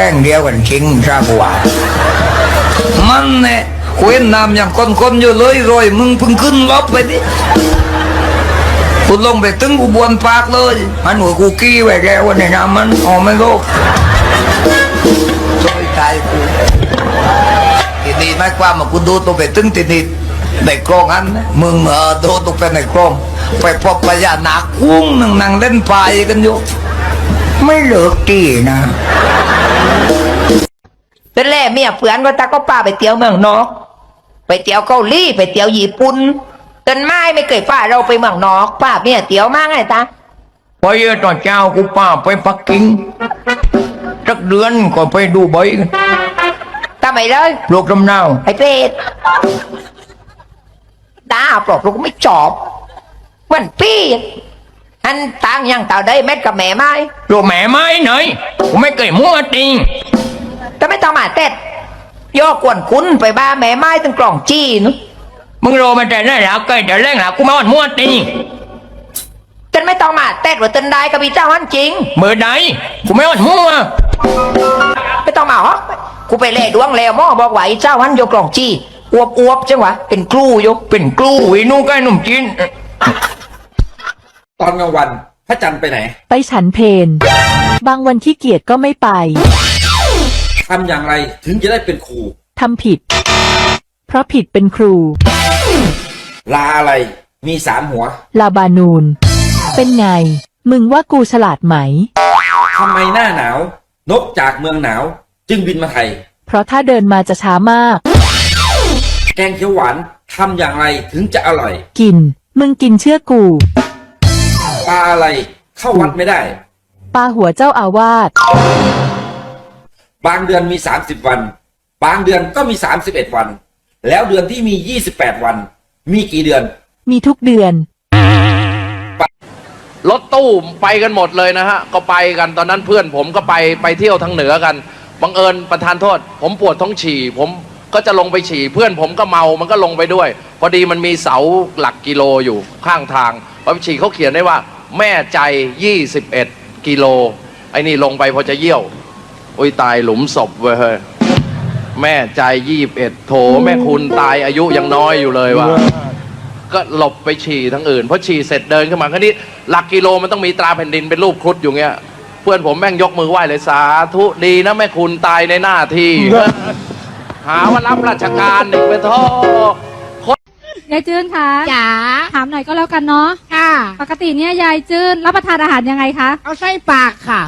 ท่งอยู่น้อยคลองนั้นน่ะอยู่กลางที่ดูแค่เดียวกันจ้ะไปตึงกุดโดดตุ้มลงไปลึกไม้ห้าร้อยเดียวกันจริงชาบัวมันเนี่ยเว้นน้ำอย่างคนๆอยู่เลยรอยมึงพิ่งขึ้นรถไปดิคุณลงไปตึงอุบลปากเลยมันหัวกูกี้ไว้แกวันนี้น้ำมันออกไม่รู้ช่วยใจกูทีนี้ไม่ความว่ากูดูตัวไปตึงทีนี้ในกรงอันนมึงเออดูตัวไปในกรงไปพบพญานาคกุ้งนั่งนั่งเล่นไฟกันอยู่ไม่เหลิกตีนะ เป็นแล่เมียเพื่อนก็ตาก็ป้าไปเที่ยวเมืองนอก ไปเที่ยวเกาหลีไปเที่ยวญี่ปุ่นต้นไม้ไม่เคยป้าเราไปเมืองนอกป้าเมียเที่ยวมากไงตาไปตอนเช้ากูป้าไปปักกิ่งสักเดือนก็ไปดูใบกันตาไม่เลยปลูกลำนาวไอ้เป็ดตาปลอกเราก็ไม่จอบเหมือนพี่อันต่างอย่างต่าได้เม็ดกับแม่ไม้ปลูกแม่ไม้หน่อยกูไม่เคยมั่วจริง แต่ไม่ต้องมาเต็ดย่อกวนคุ้นไปบ้าแม่ไม้ตั้งกล่องจี้เนอะมึงโรมาแต่ไหนแล้วเคยแต่แรกแล้วกูมาอ่อนมั่วจริงจนไม่ต้องมาเต็ดว่าตันได้กับพี่เจ้าฮันจริงเมื่อใดกูไม่อ่อนมั่วไม่ต้องมาฮอกกูไปเล่ดวงแล้วหมอบอกว่าไอ้เจ้าฮันโยกล่องจี้อวบอวบๆจังหวะเป็นครูโยเป็นกลูไอ้นู่นก็ไอ้หนุ่มจีนตอนกลางวันพระจันทร์ไปไหน ไปฉันเพน บางวันขี้เกียจก็ไม่ไป ทำอย่างไรถึงจะได้เป็นครู ทำผิด เพราะผิดเป็นครู ลาอะไรมีสามหัวลาบานูน เป็นไง มึงว่ากูฉลาดไหม ทำไมหน้าหนาว นกจากเมืองหนาว จึงบินมาไทย เพราะถ้าเดินมาจะช้ามาก แกงเขียวหวานทำอย่างไรถึงจะอร่อย กิน มึงกินเชื่อกู ปลาอะไรเข้าวัดไม่ได้ ปาหัวเจ้าอาวาส บางเดือนมี 30 วัน บางเดือนก็มี 31 วัน แล้วเดือนที่มี 28 วัน มีกี่เดือน มีทุกเดือน รถตู้ไปกันหมดเลยนะฮะ ก็ไปกันตอนนั้นเพื่อนผมก็ไปไปเที่ยวทางเหนือกัน บังเอิญประธานโทษ ผมปวดท้องฉี่ ผมก็จะลงไปฉี่ เพื่อนผมก็เมา มันก็ลงไปด้วย พอดีมันมีเสาหลักกิโลอยู่ข้างทางพอไปฉี่เขาเขียนได้ว่า แม่ใจ 21 กิโล ไอ้นี่ลงไปพอจะเยี่ยวโอ้ยตายหลุมศพเว้ยเฮ้ยแม่ใจ21โถ แม่คุณตายอายุยังน้อยอยู่เลยว่ะก็หลบไปฉี่ทั้งอื่นเพราะฉี่เสร็จเดินขึ้นมาคราวนี้หลักกิโลมันต้องมีตราแผ่นดินเป็นรูปครุฑอยู่เงี้ย เพื่อนผมแม่งยกมือไหว้เลยสาธุดีนะแม่คุณตายในหน้าที่ หาว่ารับราชการอีกไปโทษยายจื้นคะจ๋าถามหน่อยก็แล้วกันเนาะค่ะ ปกติเนี่ยยายจื้นรับประทานอาหารยังไงคะ เอาไส้ปากค่ะ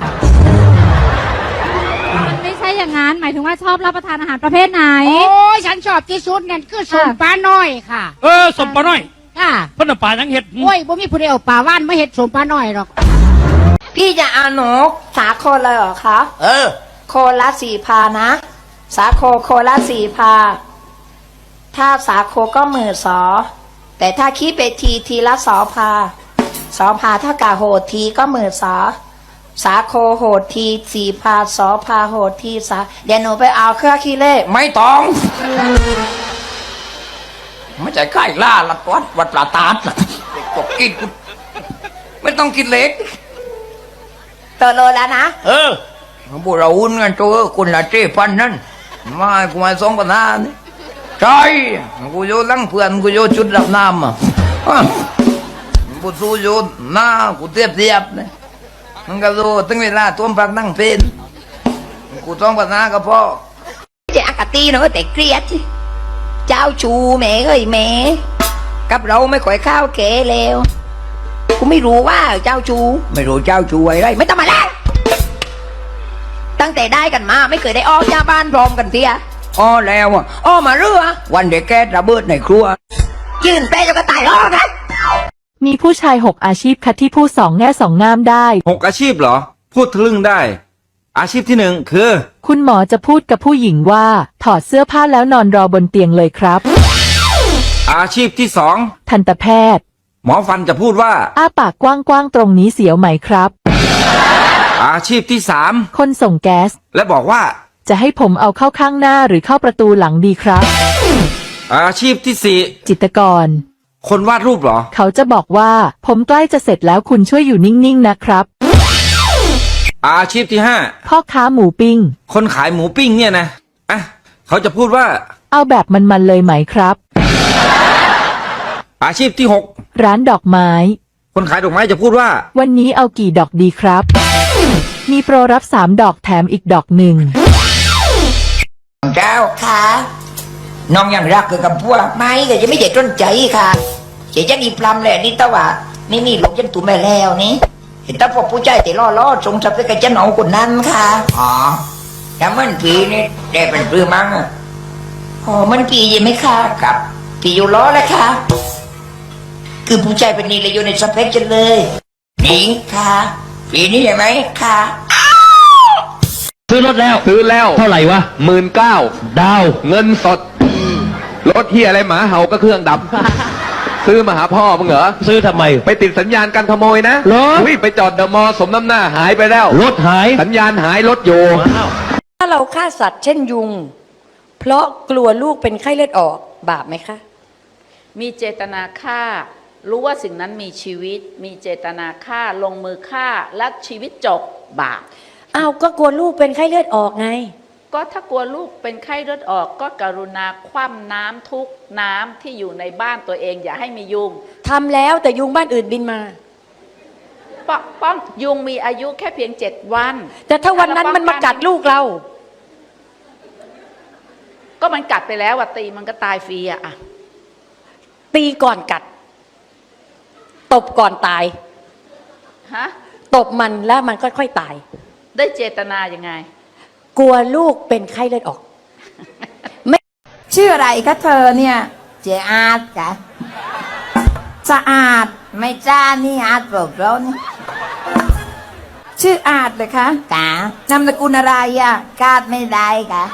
งนั้นหมายถึงว่าชอบรับประทานอาหารประเภทไหน โอ้ยฉันชอบที่สุดนั่นคือสมค่ะ ปลาน้อยค่ะเออสมปลาน้อยค่ะเพิ่นเอาปลายังเห็ด โอ้ยบ่มีผู้ใดเอาปลาว่านมาเฮ็ดสมปลาน้อยหรอก พี่จะเอาหนูสาโคเลยเหรอคะ เออ โคละสี่พานะ สาโคโคละสี่พา ถ้าสาโคก็หมื่นสอ แต่ถ้าคิดไปทีทีละสอพา สอพาถ้ากาโหดทีก็หมื่นสอ สาโคโหดทีสี่พาสอพาโหดทีสาเดี๋ยวหนูไปเอาเครื่องคิดเลขไม่ต้องไม่ใช่ใกล้ล่าละวัดวัดปลาตาดนะเด็กกบกินกูไม่ต้องกินเล็กเติร์เลยแล้วนะ เออพวกเราอุ้นกันตัวคนละเจ็พันนั่นมากูมาสองพันห้านี่ใช่กูโยนลังเพื่อนกูโยนชุดรับน้ำอะอะกูสู้โยนหน้ากูเทียบเทียบเนี่ย มันก็รู้ถึงเวลาตัวปักนั่งเป็นกูสองพันห้าก็พอจะอากาตีเนอะแต่เกลียดสิเจ้าชูแหม่เอ้ยแหม่กับเราไม่ค่อยข้าวเก๋แล้วกูไม่รู้ว่าเจ้าชู ไม่รู้เจ้าช่วยไรไม่ต้องมาแล้วตั้งแต่ได้กันมา ไม่เคยได้ออกจากบ้านพร้อมกันเพียอ้อแล้วอะอ้อมาเรือวันเด็กแก๊สระเบิดในครัว ยืนแปรจะกระต่ายรอดนะ มีผู้ชายหกอาชีพค่ะที่พูดสองแง่สองงามได้ หกอาชีพเหรอ พูดทะลึ่งได้ อาชีพที่หนึ่งคือ คุณหมอจะพูดกับผู้หญิงว่า ถอดเสื้อผ้าแล้วนอนรอบนเตียงเลยครับ อาชีพที่สองทันตแพทย์ หมอฟันจะพูดว่า อ้าปากกว้างๆตรงนี้เสียวไหมครับ อาชีพที่สามคนส่งแก๊ส และบอกว่า จะให้ผมเอาเข้าข้างหน้าหรือเข้าประตูหลังดีครับ อาชีพที่สี่จิตรกร คนวาดรูปเหรอ เขาจะบอกว่า ผมใกล้จะเสร็จแล้วคุณช่วยอยู่นิ่งๆนะครับ อาชีพที่ห้าพ่อค้าหมูปิ้ง คนขายหมูปิ้งเนี่ยนะอะเขาจะพูดว่า เอาแบบมันๆเลยไหมครับ อาชีพที่หกร้านดอกไม้ คนขายดอกไม้จะพูดว่า วันนี้เอากี่ดอกดีครับ มีโปรรับสามดอกแถมอีกดอกหนึ่งเจ้าค่ะ น้องยังรักคือกับพวกไม่แต่จะไม่ใจต้นใจค่ะเจจะดีพลัมแหละนี่ตะว่านี่นี่ลูกฉันถูกแม่แล้วนี่เห็นตาพอผู้ใจแต่ล่อล่อๆสงสัยไปกับเจ้าหนองคนนั้นค่ะอ๋อแต่มันปีนี่ได้เป็นปือมั้งอะอ๋อมันปียังไหมคะครับปีอยู่ล้อแล้วค่ะคือผู้ใจเป็นนี่เลยอยู่ในสเปคฉันเลยนี่ค่ะปีนี้ใช่ไหมค่ะซื้อรถแล้ว ซื้อแล้ว เท่าไหร่วะหมื่นเก้าดาว เงินสด รถเฮียอะไรหมาเห่าก็เครื่องดับ ซื้อมาหาพ่อมึงเหรอ ซื้อทำไม ไปติดสัญญาณการขโมยนะเหรอยไปจอดเดอะมอลล์สมน้ำหน้าหายไปแล้ว รถหายสัญญาณหายรถอยู่ถ้าเราฆ่าสัตว์เช่นยุง เพราะกลัวลูกเป็นไข้เลือดออกบาปไหมคะ มีเจตนาฆ่า รู้ว่าสิ่งนั้นมีชีวิต มีเจตนาฆ่าลงมือฆ่าและชีวิตจบบาป อ้าวก็กลัวลูกเป็นไข้เลือดออกไง ก็ถ้ากลัวลูกเป็นไข้เลือดออกก็กรุณาคว่ำน้ำทุกน้ำที่อยู่ในบ้านตัวเอง อย่าให้มียุงทำแล้วแต่ยุงบ้านอื่นบินมา ป้องป้องยุงมีอายุแค่เพียงเจ็ดวัน แต่ถ้าวันนั้นมันมากัดลูกเรา ก็มันกัดไปแล้วอะตีมันก็ตายฟรีอะอะตีก่อนกัด ตบก่อนตาย ฮะตบมันแล้วมันก็ค่อยตาย ได้เจตนายังไง กลัวลูกเป็นไข้เลือดออกชื่ออะไรคะเธอเนี่ยเจอาร์ตกะสะอาดไม่จ้านี่อาร์ตเปล่าเปล่านี่ชื่ออาดเลยคะกะนามสกุลอะไรอะกาดไม่ได้กะ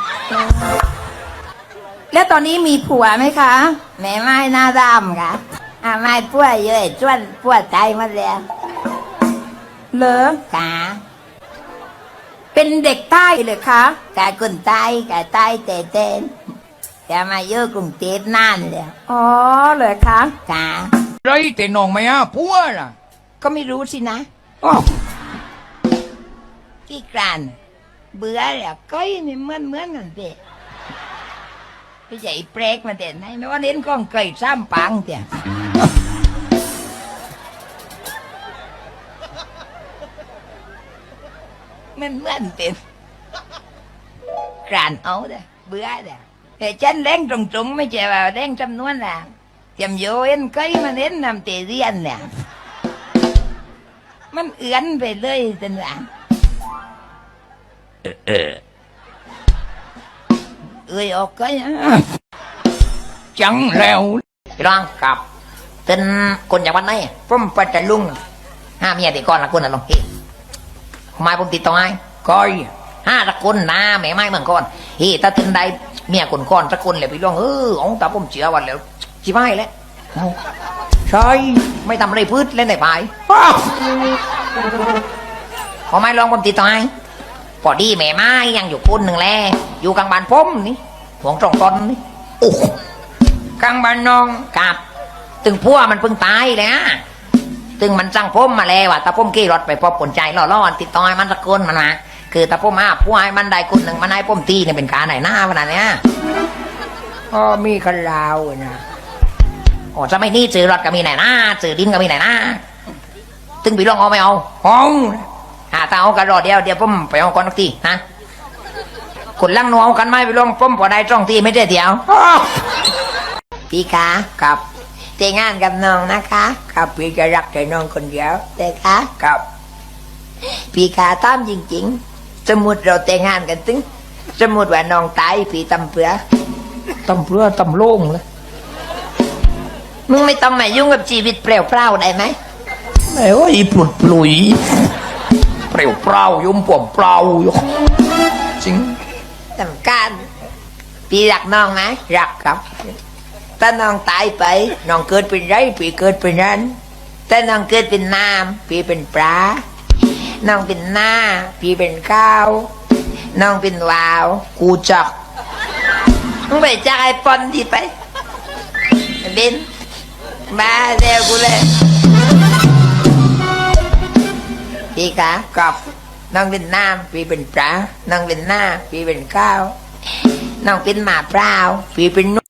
แล้วตอนนี้มีผัวไหมคะแม่ไม้หน้าดำกะอ่าไม้ป่วยเยอะจวนป่วยใจหมาแล้วเหรอกะ เป็นเด็กใต้เลยคะกะคนใต้กะใต้เตเต้นจะมาเยอะกรุงเทพนานแล้วอ๋อเหรอคะกะไรแต่น้องไม่อาพัวล่ะ ก็ไม่รู้สินะอ้าวพี่กรันเบื่อแล้วก้อยนี่เหมือนเหมือนกันเด็พี่ใหญ่เปรกมาเด่นให้ไม่ว่าเน้นกล้องไก่ซ้ำปังเตี่ มันเหมือนเป็นกรันเอาเด้อเบื่อเด้อแต่ฉันเล่งตรงๆไม่ใช่ว่าเล่งจำนวนน่ะจำโยเอ็นก้อยมาเน้นนำเตเรียนเนี่ยมันเอือนไปเลยจังหวะเอ้ยออกก็ยังจังแล้วพี่น้องครับเป็นคนจากวันไหนผมปัจจลุงห้าเมียติก่อนละคนละลงเฮ้ทำ ไมผมติดต่อไอ้ก้อยห้าตะคนนะแม่ไม้เมืองก่อนเฮ้ถ้าถึงใดเมียคนก่อนตะคนเลยพี่น้องเออองตาผมเชื่อวันแล้วชิบหายแล้วใช่ไม่ทำอะไรพืชเล่นไหนไปอ้าวพอไม่ลองผมติดต่อให้พอดีแม่ไม้ยังอยู่คนหนึ่งแลอยู่กลางบ้านผมนี่หวงตรงตนนี่โอ้กลางบ้านน้องกับ ตึงพัวมันเพิ่งตายเลยฮะ ตึงมันสั่งผมมาแล้วอะตาผมขี่รถไปพบคนใจล่อๆติดต่อให้มันตะโกนมันมาคือตาผมมาพัวให้มันได้คนหนึ่งมันให้ผมตีเนี่ยเป็นการไหนหน้าขนาดเนี้ยอ๋อมีคนลาวนะโอ้จะไม่นี่ซื้อรถก็มีไหนหน้าซื้อดินก็มีไหนหน้าตึงไปลองเอาไม่เอาห้องหาตาเอากันรอเดียวเดียวผมไปเอาก่อนสักทีนะคนลังนัวเอากันไหมไปลองผมพอได้จ้องทีไม่ได้เดียวพี่คะกับ แต่งงานกับน้องนะคะ ครับพี่จะรักแต่น้องคนเดียวแต่คะครับพี่ขาตามจริง ๆ สมมติเราแต่งงานกันถึงสมมติว่าน้องตายพี่ตำเปลือตำเพื่อตำโล่งเลยมึงไม่ต้องมายุ่งกับชีวิตเปล่าๆได้ไหมแม่ว่าอีปลุดปลุยปเปรี้ยวเปล่ายุ่มปวมเปล่าอยู่จริงสำคัญพี่รักน้องไหมรักครับ ถ้าน้องตายไปน้องเกิดเป็นไรพี่เกิดเป็นนั้นถ้าน้องเกิดเป็นน้ำพี่เป็นปลาน้องเป็นหน้าพี่เป็นข้าวน้องเป็นวาว กูจักมึงไปจากไอ้ปอนที่ไปเบนมาเร็วกูเลยพี่คะกับน้องเป็นน้ำพี่เป็นปลาน้องเป็นหน้าพี่เป็นข้าวน้องเป็นหมาเปล่าพี่เป็น